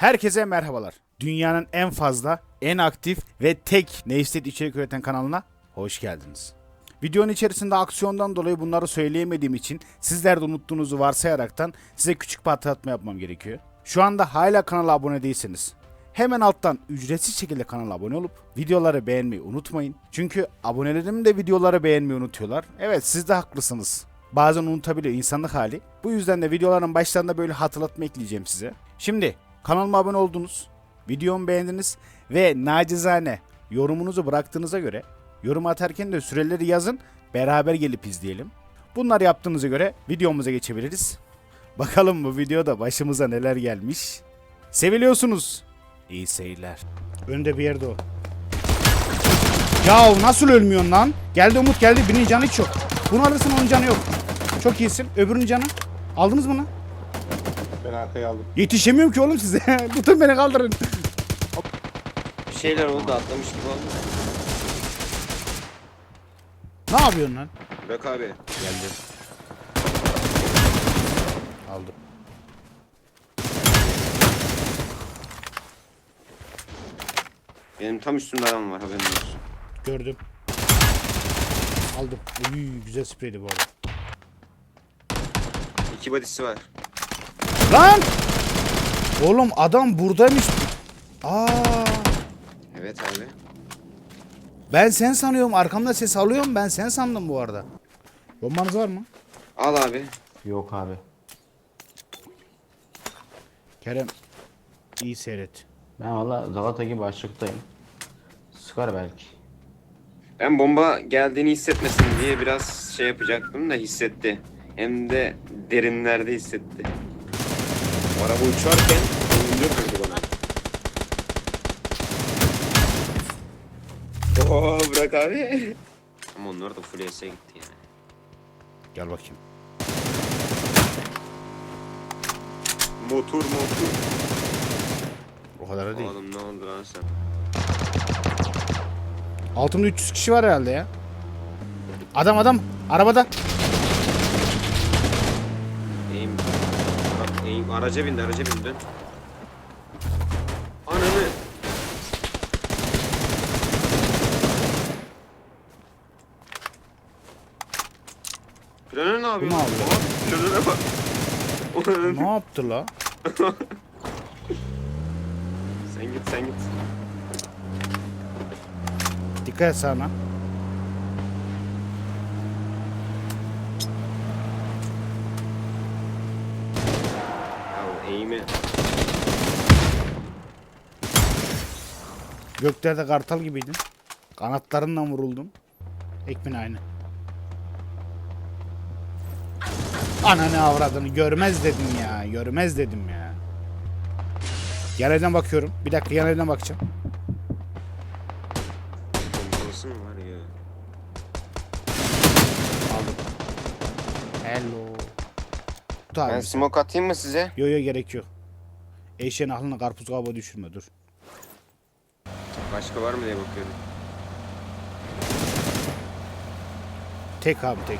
Herkese merhabalar. Dünyanın en fazla, en aktif ve tek Neystead içerik üreten kanalına hoş geldiniz. Videonun içerisinde aksiyondan dolayı bunları söyleyemediğim için sizler de unuttuğunuzu varsayaraktan size küçük bir hatırlatma yapmam gerekiyor. Şu anda hala kanala abone değilseniz hemen alttan ücretsiz şekilde kanala abone olup videoları beğenmeyi unutmayın. Çünkü abonelerim de videoları beğenmeyi unutuyorlar. Evet siz de haklısınız. Bazen unutabiliyor insanlık hali. Bu yüzden de videoların başlarında böyle hatırlatma ekleyeceğim size. Şimdi kanalıma abone oldunuz, videomu beğendiniz ve nacizane yorumunuzu bıraktığınıza göre yorum atarken de süreleri yazın beraber gelip izleyelim. Bunları yaptığınıza göre videomuza geçebiliriz. Bakalım bu videoda başımıza neler gelmiş. Seviliyorsunuz. İyi seyirler. Önde bir yerde o. Ya nasıl ölmüyorsun lan? Geldi Umut geldi. Birinin canı hiç yok. Bunu alırsın onun canı yok. Çok iyisin. Öbürünün canı. Aldınız mı lan? Ben arkaya aldım. Yetişemiyorum ki oğlum size. Tutun beni kaldırın. Bir şeyler oldu atlamış gibi oldu. Ne yapıyorsun lan? Bırak abi. Geldi. Aldım. Benim tam üstümde adam var haberin olsun. Gördüm. Aldım. Uy, güzel spreydi bu arada. İki badisi var. Lan! Oğlum adam buradaymış. Aa! Evet abi. Ben sen sanıyorum. Arkamda ses alıyorum. Ben sen sandım bu arada. Bombanız var mı? Al abi. Yok abi. Kerem iyi seyret. Ben valla Galata gibi açlıktayım. Sıkar belki. Ben bomba geldiğini hissetmesin diye biraz şey yapacaktım da hissetti. Hem de derinlerde hissetti. Araba uçarken oyuncu kurdu bana. Oo bırak abi. Ama onlar da full S'e gitti yani. Gel bakayım. Motor motor. O kadar da değil. Oğlum ne oldu lan sen? Altımda 300 kişi var herhalde ya. Adam adam arabada. Araca bindi araca bindi dön. Ananı. Planör ne yapıyor? Ne yapıyor? Planöre bak. Ananı. ne yaptı la? sen git sen git. Dikkat et sana. Ya eğimi. Göklerde kartal gibiydin. Kanatlarından vuruldun. Ekmin aynı. Ananı avradını görmez dedim ya. Görmez dedim ya. Yan evden bakıyorum. Bir dakika yan evden bakacağım. Pompalısı mı var ya? Aldım. Hello. Tut abi. Ben smoke atayım mı size? Yo yo gerek yok. Eşeğin aklına karpuz kabuğu düşürme dur. Başka var mı diye bakıyorum. Tek abi tek.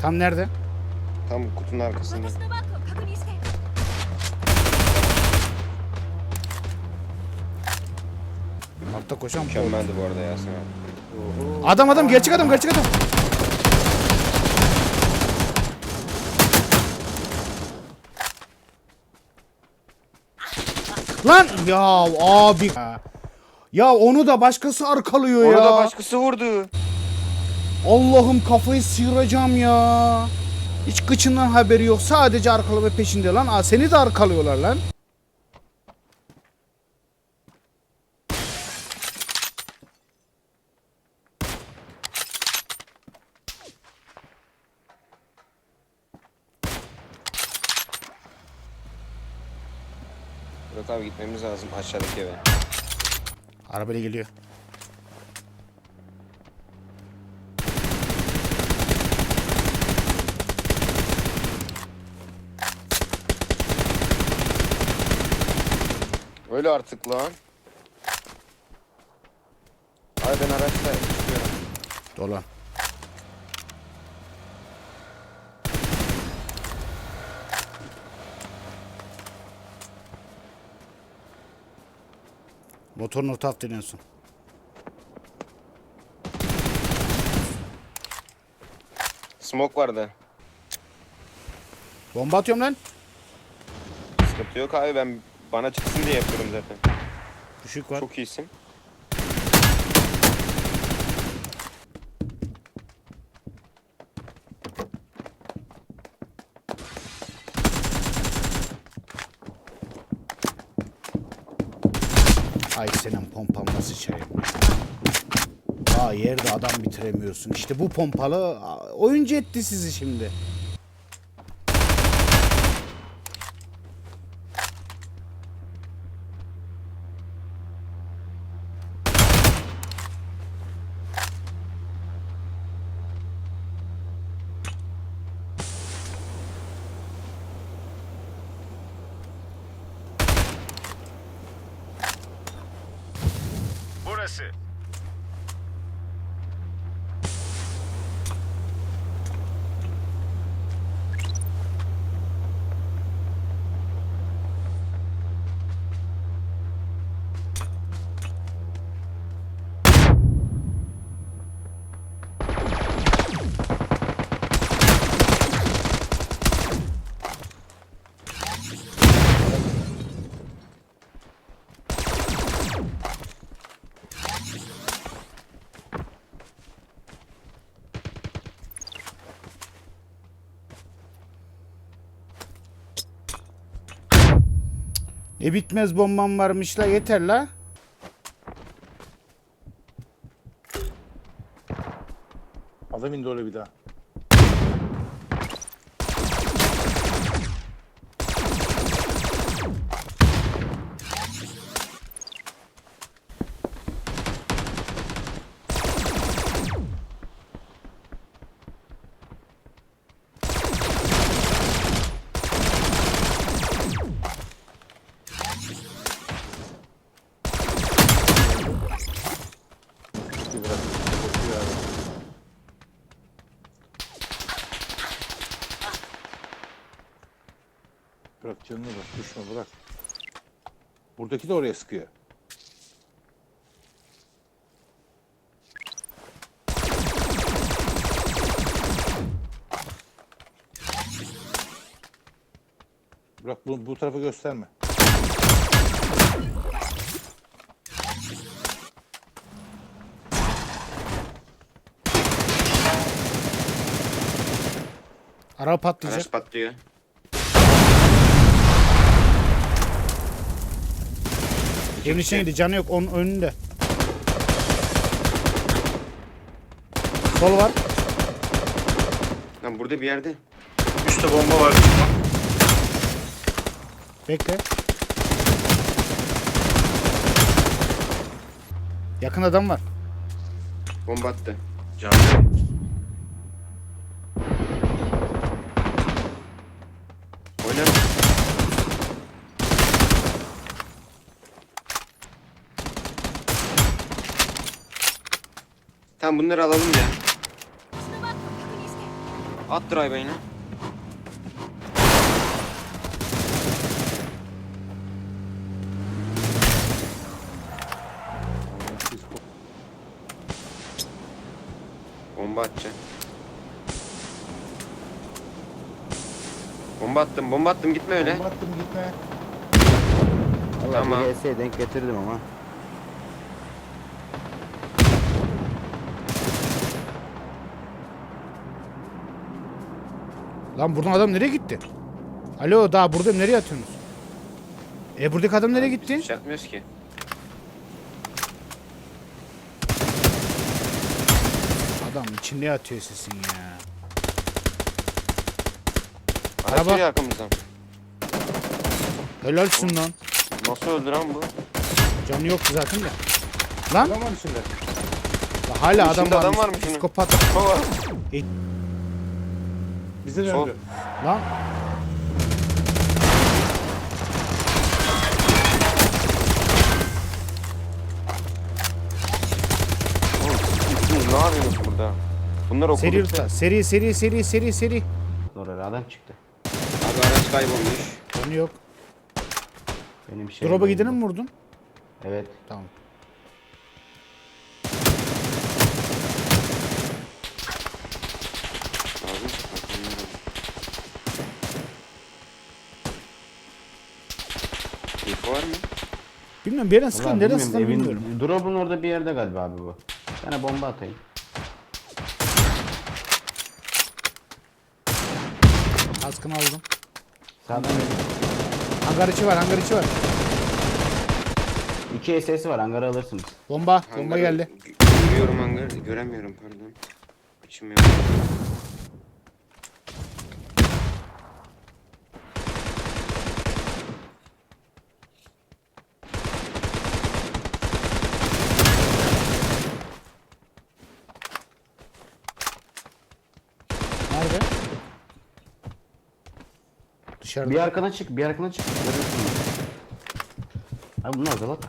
Tam nerede? Tam kutunun arkasında. Altta koşan. Mükemmeldi bu arada Yasin abi. Adam adam gerçek adam gerçek adam. Lan ya abi. Ya onu da başkası arkalıyor ya. Onu da başkası vurdu. Allah'ım kafayı sıyıracağım ya. Hiç kıçından haberi yok. Sadece arkalama peşinde lan. Aa, seni de arkalıyorlar lan. gitmemiz lazım aşağıdaki eve. Arabayla geliyor. Öyle artık lan. Ay ben araçla istiyorum. Dolan. Motorun orta hafta dönüyorsun. Smoke vardı. Bomba atıyorum lan. Sıkıntı yok abi ben bana çıksın diye yapıyorum zaten. Düşük var. Çok iyisin. Ay senin pompan nasıl. Aa yerde adam bitiremiyorsun. İşte bu pompalı oyuncu etti sizi şimdi. Burası. Ne bitmez bombam varmış la yeter la. Adam indi oraya bir daha. Bırak canını bırak. Düşme bırak. Buradaki de oraya sıkıyor. Bırak bu, bu tarafa gösterme. Araba patlayacak. Araç patlıyor. Evin içine gidiyor. Canı yok. Onun önünde. Sol var. Lan burada bir yerde. Üstte bomba var. Bekle. Yakın adam var. Bomba attı. Canlı. Oyna. Tamam bunları alalım ya. At ko- Bomba atacağım. Bomba attım, bomba attım gitme öyle. Bomba attım gitme. Allah Tamam. bir ES'ye denk getirdim ama. Lan buradan adam nereye gitti? Alo daha buradayım nereye atıyorsunuz? E buradaki adam nereye gitti? Hiç yapmıyoruz ki. Adam içinde yatıyor sesin ya. Araba. geliyor arkamızdan. Helalsin lan. Nasıl öldü lan bu? Canı yoktu zaten de. Lan Adam var içinde. hala adam İçinde adam varmış. bunun. Psikopat. Baba. Bize Sol. döndü. Lan ne yapıyorsunuz burada? Bunlar okul Seri bitti. yurtta. Seri seri seri seri seri. Oraya adam çıktı. Abi araç kaybolmuş. Onu yok. Benim şey. Drop'a gideni mi vurdun? Evet. Tamam. Var mı? Bilmiyorum bir yerden sıkan nereden bilmiyorum, sıkan bilmiyorum. Drop'un orada bir yerde galiba abi bu. Sana bomba atayım. Kaskını aldım. Sağdan Hangar içi var hangar içi var. iki SS var hangara alırsınız. Bomba. Bomba Hangarı- geldi. Gö- Görüyorum hangarı. Göremiyorum pardon. Açım yok. Dışarıda. Bir arkana çık, bir arkana çık. Görürsün. Abi bunlar galat.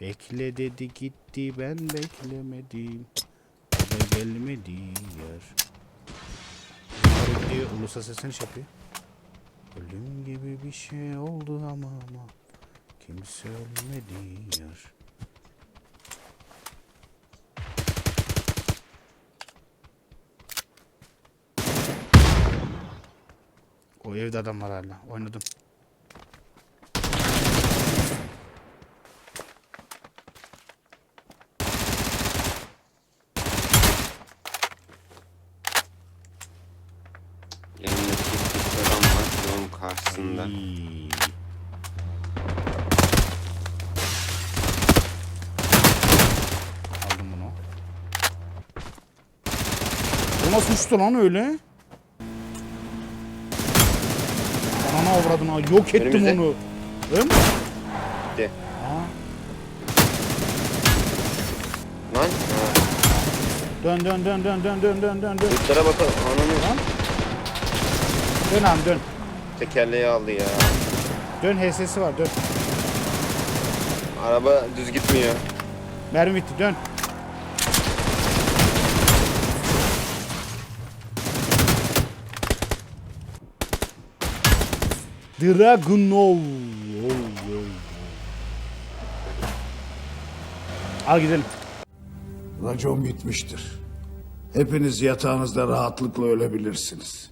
Bekle dedi gitti ben beklemedim. O da gelmedi yer. Gidiyor ulusa sesini şey yapıyor. Ölüm gibi bir şey oldu ama ama kimse ölmedi yer. O evde adam var hala. Oynadım. Yanındaki bir adam var. Yolun karşısında. İyi. Aldım bunu. O nasıl uçtu lan öyle? Anana avradına yok ettim Önümüzde. onu. Öyle mi? Gitti. Lan. Ha. dön dön dön dön dön dön dön dön dön. Üstlere bakalım. Ananı Lan. Dön abi dön. tekerleği aldı ya. Dön HS'si var dön. Araba düz gitmiyor. Mermi bitti dön. Dragunov. Al gidelim. Racon bitmiştir. Hepiniz yatağınızda rahatlıkla ölebilirsiniz.